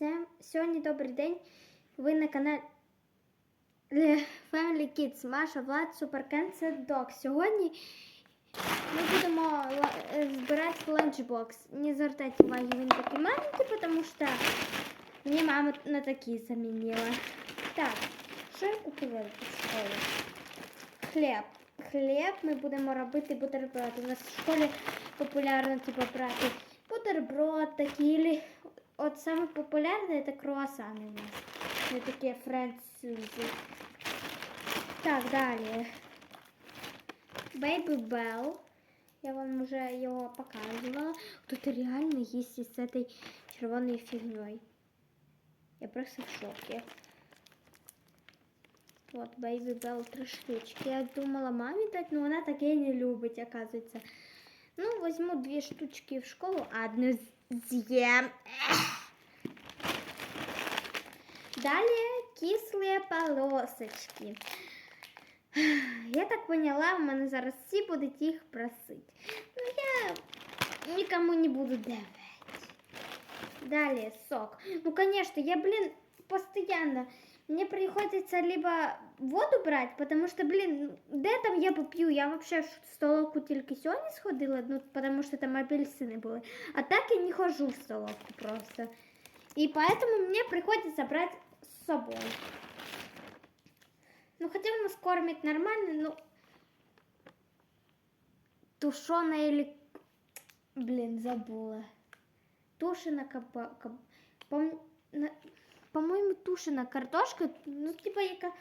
Всем сьогодні добрий день. Ви на каналі Family Kids. Маша, Влад, Суперкен, це Док. Сьогодні ми будемо ла- е, збирати ланчбокс. Не звертайте уваги, він такий маленький, тому що мені мама на такі замінила. Так, що я купила в школі? Хліб. Хліб ми будемо робити бутерброд. У нас в школі популярно типу, брати бутерброд такий, или от самый популярный это круассаны у нас. Они такие французы. Так, далее. Baby Bell. Я вам уже его показывала. Кто-то реально есть с этой червоной фигней. Я просто в шоке. Вот, Baby Bell три штучки. Я думала маме дать, но она таке не любить, оказывается. Ну, возьму две штучки в школу, а одну съем. Далее кислые полосочки. Я так поняла, у мене зараз всі будуть їх просити. Ну, я нікому не буду давати. Далее сок. Ну, конечно, я, блин, постоянно мне приходится либо воду брать, потому что, блин, де там я поп'ю? Я вообще в столовку тільки сьогодні сходила, ну, потому что там апельсины були. А так я не хожу в столовку просто. И поэтому мне приходится брать с собой. Ну, хотя нас кормит нормально, ну... Тушеная или... Блин, забыла. Тушена капа... кап- пом- на- По-моему, тушена картошка, ну, типа, яка...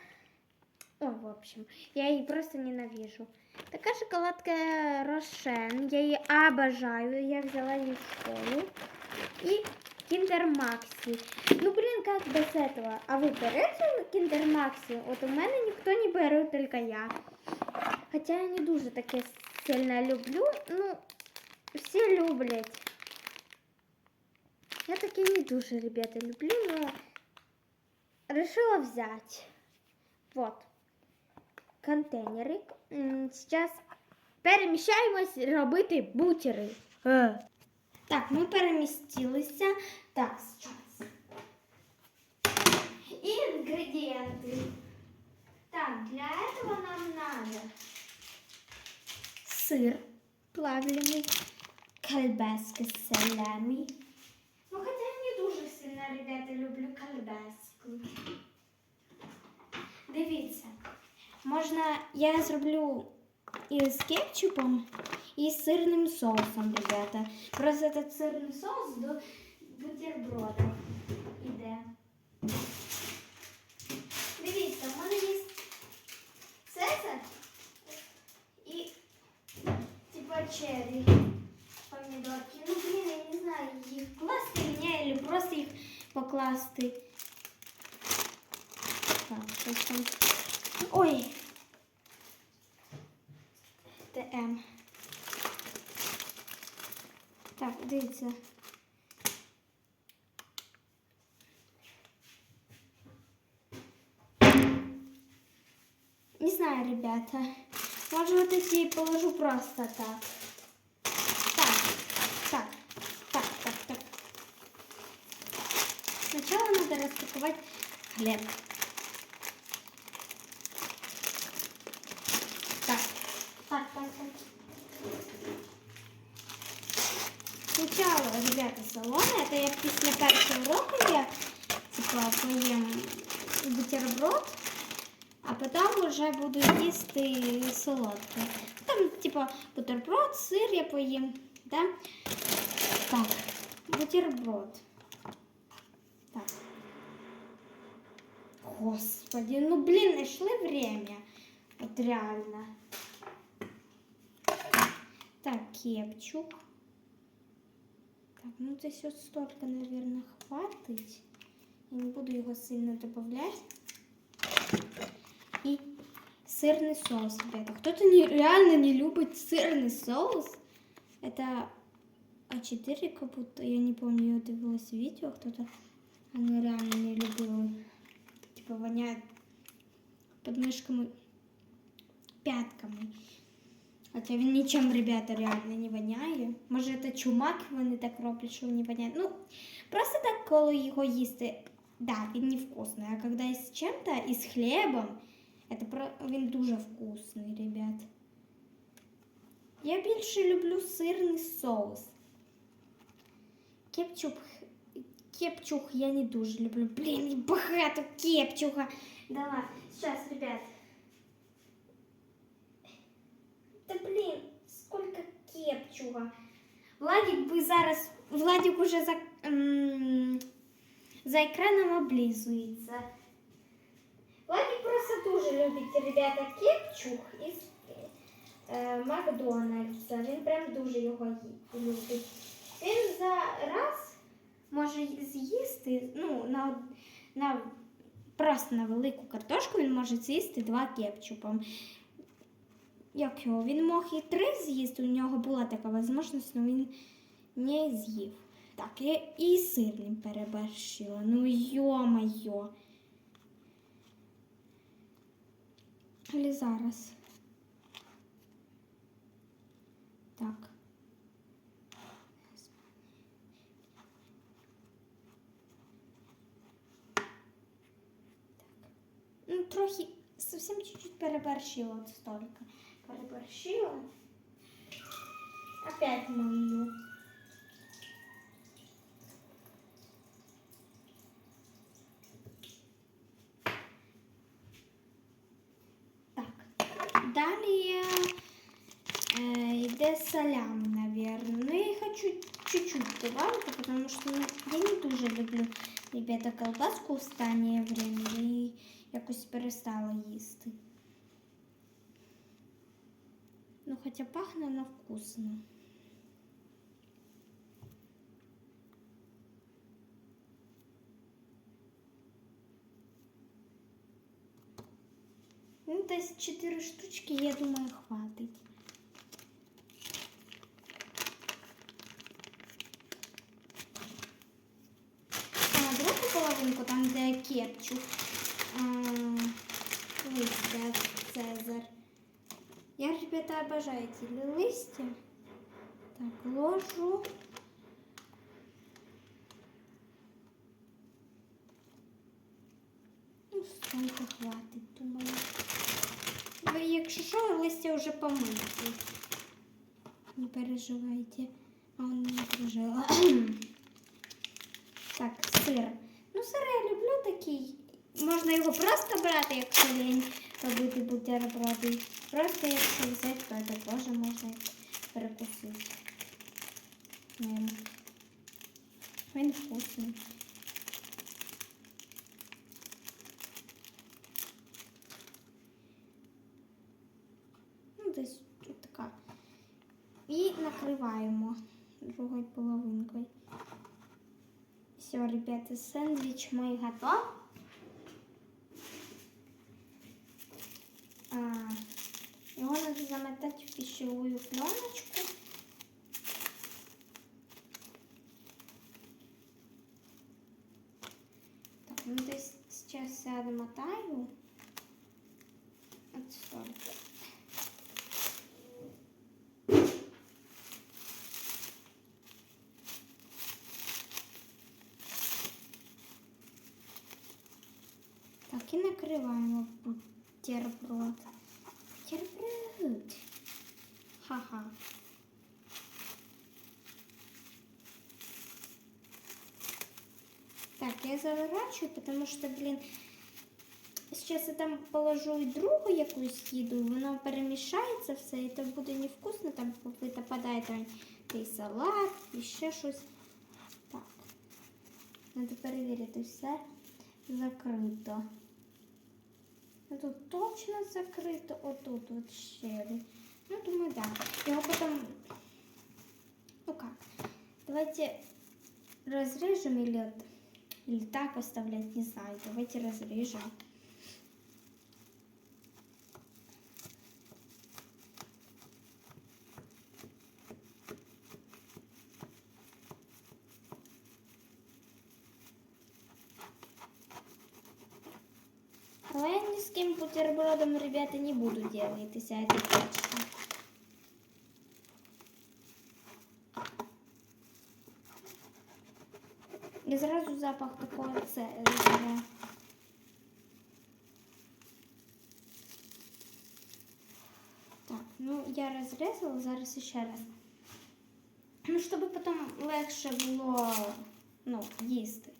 Ой, в общем, я її просто ненавижу. Така шоколадка Рошен, я її обожаю, я взяла її в школу. И Киндер Макси. Ну, блин, как без этого? А вы берете Киндер Макси? Вот у мене ніхто не бере, только я. Хотя я не дуже таке сильно люблю, ну, всі люблять. Я таки не дуже, ребята, люблю, но решила взять. Вот. Контейнерик. М, Сейчас переміщаємось робити бутери. Так, ми перемістилися. Так, зараз. Інгредієнти. Так, для этого нам надо сыр плавленый, колбаска с салями. Ну, хотя я не дуже сильно, ребята, люблю колбаску. Дивіться, можна, я зроблю і з кетчупом, і з сирним соусом, ребята. Просто этот сирний соус до бутерброда іде. Дивіться, у мене є цезар і типа черри помідорки. Ну, блін, я не знаю, їх класти мені, або просто їх покласти. Так, щось там. Ой. ТМ. Так, дивіться. Не знаю, ребята. Может, вот эти положу просто так. Так, так, так, так, так. Сначала надо распаковать хлеб. Вже буду їсти солодке. Там, типа, бутерброд, сир я поїм. Да? Так, бутерброд. Так. Господи, ну блин, нашли время. Вот реально. Так, кепчук. Так, ну здесь вот столько, наверное, хватить. Я не буду его сильно добавлять И сырный соус, ребята. Кто-то не, реально не любит сырный соус. Это А4, как будто, я не помню, я дивилась видео, кто-то, она реально не любила. Типа воняет подмышками, пятками. Хоча він нічим, ребята, реально не воняє. Може, це чумак, вони так роблять, що не воняє. Ну, просто так коли його їсти, да, він невкусний. А коли з чим-то, і з хлібом, це про... він дуже вкусний, ребят. Я більше люблю сирний соус. Кепчуп, кепчух я не дуже люблю. Блін, багато кепчуха. Да ладно, сейчас, ребят. Да блін, сколько кепчуга. Владик би зараз. Владик уже за, м, за екраном облизується. Дуже любить, ребята, кепчух із е, Макдональдса. Він прям дуже його любить. Він за раз може з'їсти, ну, на, на просто на велику картошку він може з'їсти два кепчупом. Як його? Він мог і три з'їсти, у нього була така можливість, але він не з'їв. Так, і, і сирним переборщила. Ну йо-моє. Але зараз. Так. Ну, трохи, совсем чуть-чуть переборщила вот столько. Переборщила. Опять мою. Так. Далее э, йде салями, наверное. Ну, я хочу чуть-чуть добавить, потому что ну, я не дуже люблю, ребята, колбаску в останнє время. І якось перестала їсти. Ну, хоча пахне вона вкусно. Ну, десь 4 штучки, я думаю, хватить. Ребята, обожаю эти листья. Так, ложу. Ну, столько хватить, думаю. Ви, якщо що, листя вже помиті. Не переживайте. А он не пережила. так, сир. Ну, сир я люблю такий. Можна його просто брати, якщо лінь робити бутерброди. Просто якщо взяти, то це теж можна перекусити. Ним. Він вкусний. Ну, десь така. І накриваємо другою половинкою. Все, ребята, сэндвич мой готов. А, надо замотать в пищевую пленочку. Так, ну то есть сейчас я домотаю. от столько. заворачиваю, потому что, блин, сейчас я там положу і другу якусь їду, воно перемішається все, і то буде невкусно, там попадає там і салат, і ще щось. Так. Надо перевірити все закрито. Ну, Тут точно закрито, отут от щели. Ну, думаю, да. Его потом... Ну как? Давайте разрежем или, или так оставлять, не знаю. Давайте разрежем. Но с кем бутербродом, ребята, не буду делиться, это точно. И зразу запах такого це бере. Так, ну я розрізала, зараз ще раз. Ну, щоб потім легше було ну, їсти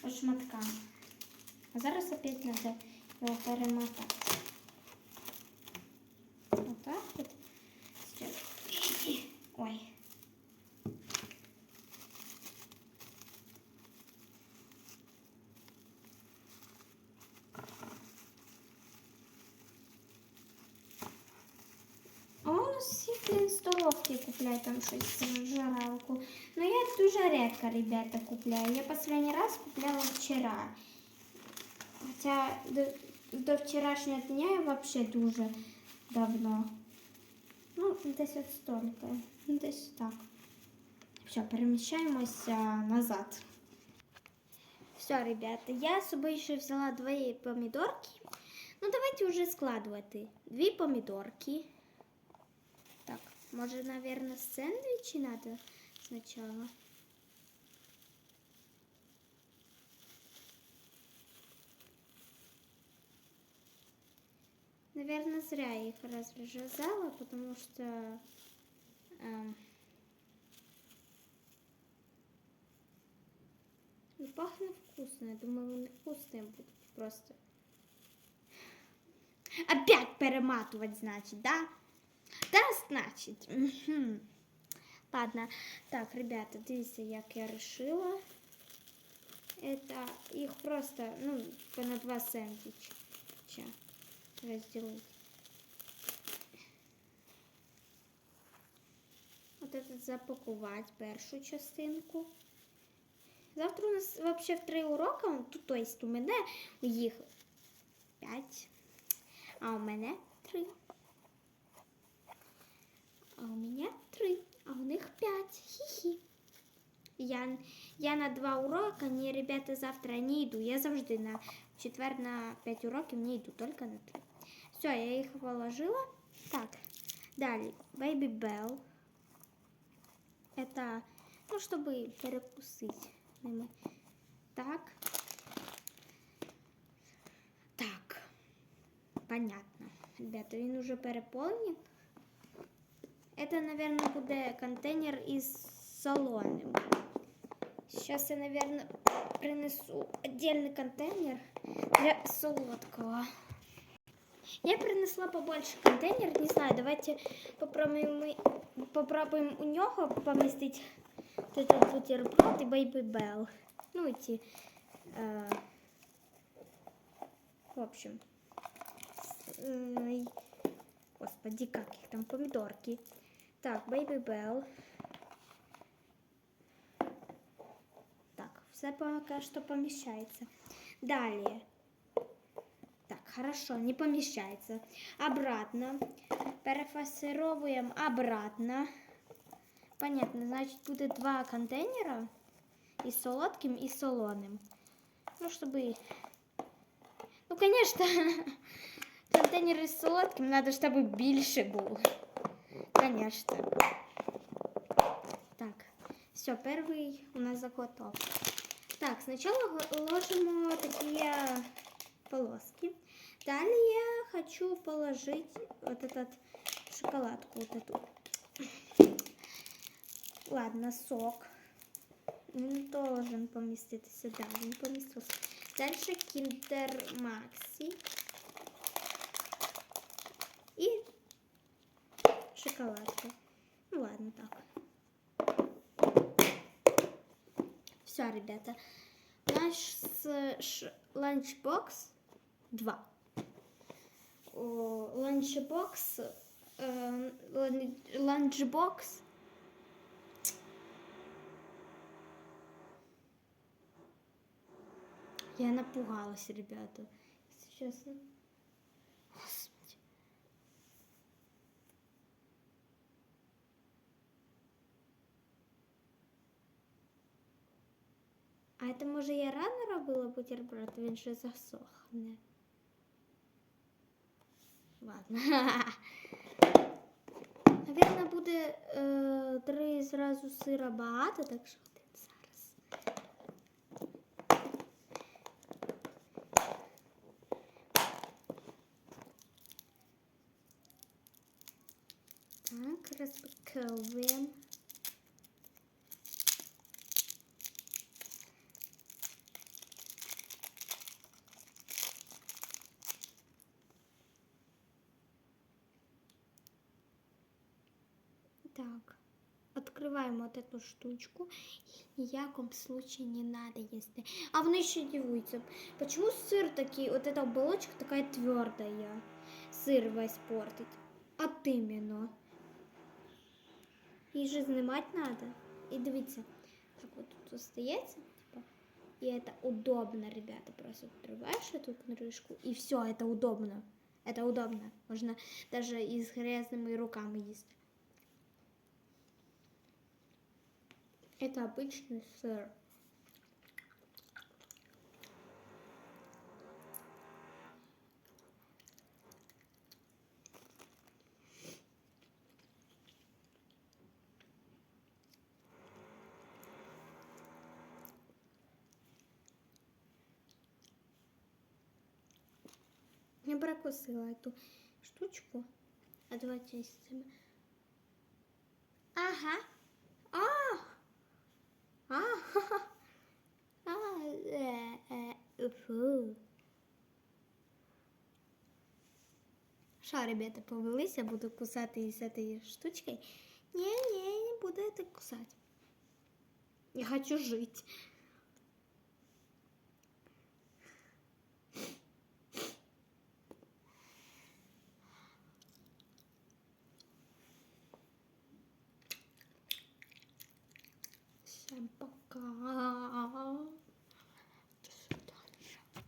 по шматкам. А зараз опять треба його перемотати. столовки купляють там щось жаралку. Но я дуже редко, ребята, купляю. Я последний раз купляла вчера. Хоча до, до вчорашнього дня я вообще дуже давно. Ну, десь от столика. Десь так. Все, переміщаємося назад. Все, ребята, я з собою ще взяла дві помідорки. Ну, давайте вже складувати. Дві помідорки. Так, може, наверное, сэндвичи надо сначала? Наверное, зря я их разрезала, потому что эм, ну, пахнет вкусно. Я думаю, вони вкусные будут просто. Опять перематывать, значит, да? Да, значить. Угу. Ладно. Так, ребята, дивіться, як я решила. Это их просто, ну, типа на два сэндвича разделить. Вот этот запакувати першу частинку. Завтра у нас вообще в три уроки, ну, тут, то есть у мене їх п'ять, а у мене три. А у меня три, а у них пять. Хі-хі. Я, я на два урока, не, ребята, завтра не йду. Я завжди на четвер на 5 уроків не йду, только на 3. Все, я їх положила. Так, далі. Baby Bell. Это, ну, чтобы перекусить. ними. Так. Так. Понятно. Ребята, він уже переповнен. Это, наверное, буде контейнер із солоним. Сейчас я, наверное, принесу отдельный контейнер для солодкого. Я принесла побольше контейнер, не знаю, давайте попробуем, попробуем у нього помістити этот бутерброд и Baby Bell. Ну, эти, э, в общем, э, господи, как их там, помидорки. Так, Baby Bell. Так, все пока что помещается. Далее. Так, хорошо, не помещается. Обратно. Перефасировываем обратно. Понятно, значит, будет два контейнера. И солодким, и солоным. Ну, чтобы... Ну, конечно, контейнер із солодким надо, чтобы більше був Конечно. Так, все, первый у нас заготов. Так, сначала го- ложимо такие полоски. Далее я хочу положить вот этот шоколадку, вот эту. Ладно, сок. Він должен поміститися. Да, він помістився. Дальше Кіндер Максі. І шоколадка. Ну ладно, так. Все, ребята. Наш ланчбокс 2. О, ланчбокс э, лан- ланчбокс Я напугалась, ребята. Если честно. А это може я рано робила бутерброд, він же засохне. Ладно. Наверное, буде е, три зразу сира багато, так що вот эту штучку. Ни в яком случае не надо есть. А вони ще дивуються. Почему сыр такие, вот эта оболочка такая твердая? Сыр весь портить. От именно. Її же знімати надо. І дивіться, так вот тут остається, типа, и это удобно, ребята. Просто открываешь эту крышку, и все, это удобно. Это удобно. Можно даже и с грязными руками есть. Это обычный сыр. Я прокусила эту штучку. А давайте с этим. Ага. А! А! А! Э, э, фу. Що, ребята, повелися, буду кусати з этой штучкой. Не-не, я не буду это кусать. Я хочу жить. Всем пока.